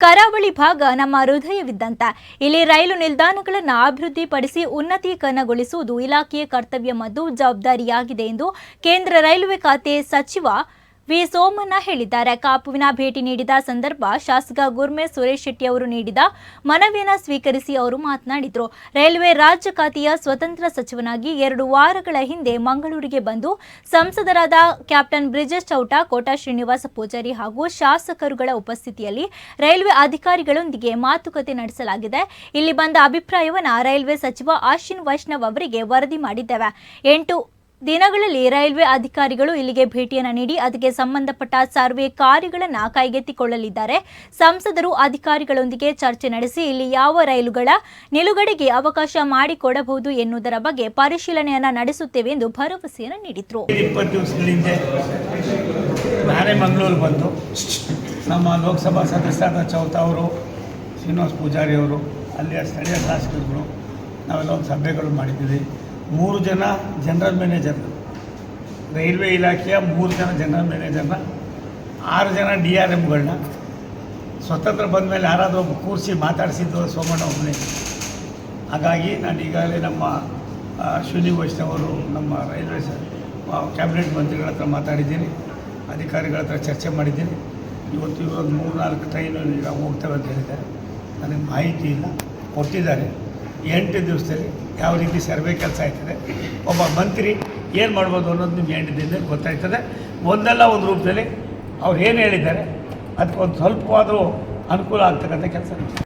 ಕರಾವಳಿ ಭಾಗ ನಮ್ಮ ಹೃದಯವಿದ್ದಂತ. ಇಲ್ಲಿ ರೈಲು ನಿಲ್ದಾಣಗಳನ್ನು ಅಭಿವೃದ್ಧಿಪಡಿಸಿ ಉನ್ನತೀಕರಣಗೊಳಿಸುವುದು ಇಲಾಖೆಯ ಕರ್ತವ್ಯ ಮತ್ತು ಜವಾಬ್ದಾರಿಯಾಗಿದೆ ಎಂದು ಕೇಂದ್ರ ರೈಲ್ವೆ ಖಾತೆ ಸಚಿವ ವಿ. ಸೋಮಣ್ಣ ಹೇಳಿದ್ದಾರೆ. ಕಾಪುವಿನ ಭೇಟಿ ನೀಡಿದ ಸಂದರ್ಭ ಶಾಸಕ ಗುರ್ಮೆ ಸುರೇಶ್ ಶೆಟ್ಟಿ ಅವರು ನೀಡಿದ ಮನವಿಯನ್ನು ಸ್ವೀಕರಿಸಿ ಅವರು ಮಾತನಾಡಿದರು. ರೈಲ್ವೆ ರಾಜ್ಯ ಖಾತೆಯ ಸ್ವತಂತ್ರ ಸಚಿವನಾಗಿ ಎರಡು ವಾರಗಳ ಹಿಂದೆ ಮಂಗಳೂರಿಗೆ ಬಂದು ಸಂಸದರಾದ ಕ್ಯಾಪ್ಟನ್ ಬ್ರಿಜೇಶ್ ಚೌಟ, ಕೋಟಾ ಶ್ರೀನಿವಾಸ ಪೂಜಾರಿ ಹಾಗೂ ಶಾಸಕರುಗಳ ಉಪಸ್ಥಿತಿಯಲ್ಲಿ ರೈಲ್ವೆ ಅಧಿಕಾರಿಗಳೊಂದಿಗೆ ಮಾತುಕತೆ ನಡೆಸಲಾಗಿದೆ. ಇಲ್ಲಿ ಬಂದ ಅಭಿಪ್ರಾಯವನ್ನು ರೈಲ್ವೆ ಸಚಿವ ಆಶಿನ್ ವೈಷ್ಣವ್ ಅವರಿಗೆ ವರದಿ ಮಾಡಿದ್ದೇವೆ. ಎಂಟು ದಿನಗಳಲ್ಲಿ ರೈಲ್ವೆ ಅಧಿಕಾರಿಗಳು ಇಲ್ಲಿಗೆ ಭೇಟಿಯನ್ನು ನೀಡಿ ಅದಕ್ಕೆ ಸಂಬಂಧಪಟ್ಟ ಸರ್ವೆ ಕಾರ್ಯಗಳನ್ನು ಕೈಗೆತ್ತಿಕೊಳ್ಳಲಿದ್ದಾರೆ. ಸಂಸದರು ಅಧಿಕಾರಿಗಳೊಂದಿಗೆ ಚರ್ಚೆ ನಡೆಸಿ ಇಲ್ಲಿ ಯಾವ ರೈಲುಗಳ ನಿಲುಗಡೆಗೆ ಅವಕಾಶ ಮಾಡಿಕೊಡಬಹುದು ಎನ್ನುವುದರ ಬಗ್ಗೆ ಪರಿಶೀಲನೆಯನ್ನು ನಡೆಸುತ್ತೇವೆ ಎಂದು ಭರವಸೆಯನ್ನು ನೀಡಿದರು. ನಮ್ಮ ಲೋಕಸಭಾ ಸದಸ್ಯರಾದ ಚೌತ ಅವರು ಪೂಜಾರಿ ಅವರು, ಅಲ್ಲಿಯ ಸ್ಥಳೀಯ ಶಾಸಕರುಗಳು, ನಾವೆಲ್ಲ ಒಂದು ಸಭೆಗಳು ಮಾಡಿದ್ದೀವಿ. ಮೂರು ಜನ ಜನರಲ್ ಮ್ಯಾನೇಜರ್. ರೈಲ್ವೆ ಇಲಾಖೆಯ ಮೂರು ಜನ ಜನರಲ್ ಮ್ಯಾನೇಜರ್ನ ಆರು ಜನ ಡಿ ಆರ್ ಎಮ್ಗಳನ್ನ. ಸ್ವತಂತ್ರ ಬಂದ ಮೇಲೆ ಯಾರಾದರೂ ಒಬ್ಬ ಕೂರಿಸಿ ಮಾತಾಡಿಸಿದ್ದು ಸೋಮಣ್ಣ ಒಬ್ಬನೇ ಹಾಗಾಗಿ ನಾನು ಈಗಾಗಲೇ ನಮ್ಮ ಶ್ರೀನಿ ಅಶ್ವಿನಿ ವೈಷ್ಣವ್ ಅವರು ನಮ್ಮ ರೈಲ್ವೆ ಕ್ಯಾಬಿನೆಟ್ ಮಂತ್ರಿಗಳ ಹತ್ರ ಮಾತಾಡಿದ್ದೀನಿ. ಅಧಿಕಾರಿಗಳ ಹತ್ರ ಚರ್ಚೆ ಮಾಡಿದ್ದೀನಿ. ಇವತ್ತು ಇವಾಗ ಮೂರು ನಾಲ್ಕು ಟ್ರೈನು ಈಗ ಹೋಗ್ತವೆ ಅಂತ ಹೇಳಿದ್ದಾರೆ. ನನಗೆ ಮಾಹಿತಿ ಇಲ್ಲ. ಕೊಟ್ಟಿದ್ದಾರೆ. ಎಂಟು ದಿವಸದಲ್ಲಿ ಯಾವ ರೀತಿ ಸರ್ವೆ ಕೆಲಸ ಆಯ್ತದೆ. ಒಬ್ಬ ಮಂತ್ರಿ ಏನು ಮಾಡ್ಬೋದು ಅನ್ನೋದು ನಿಮ್ಗೆ ಎಂಟು ದಿನದಲ್ಲಿ ಗೊತ್ತಾಯ್ತದೆ. ಒಂದಲ್ಲ ಒಂದು ರೂಪದಲ್ಲಿ ಅವ್ರು ಏನು ಹೇಳಿದ್ದಾರೆ. ಅದಕ್ಕೆ ಒಂದು ಸ್ವಲ್ಪವಾದರೂ ಅನುಕೂಲ ಆಗ್ತಕ್ಕಂಥ ಕೆಲಸ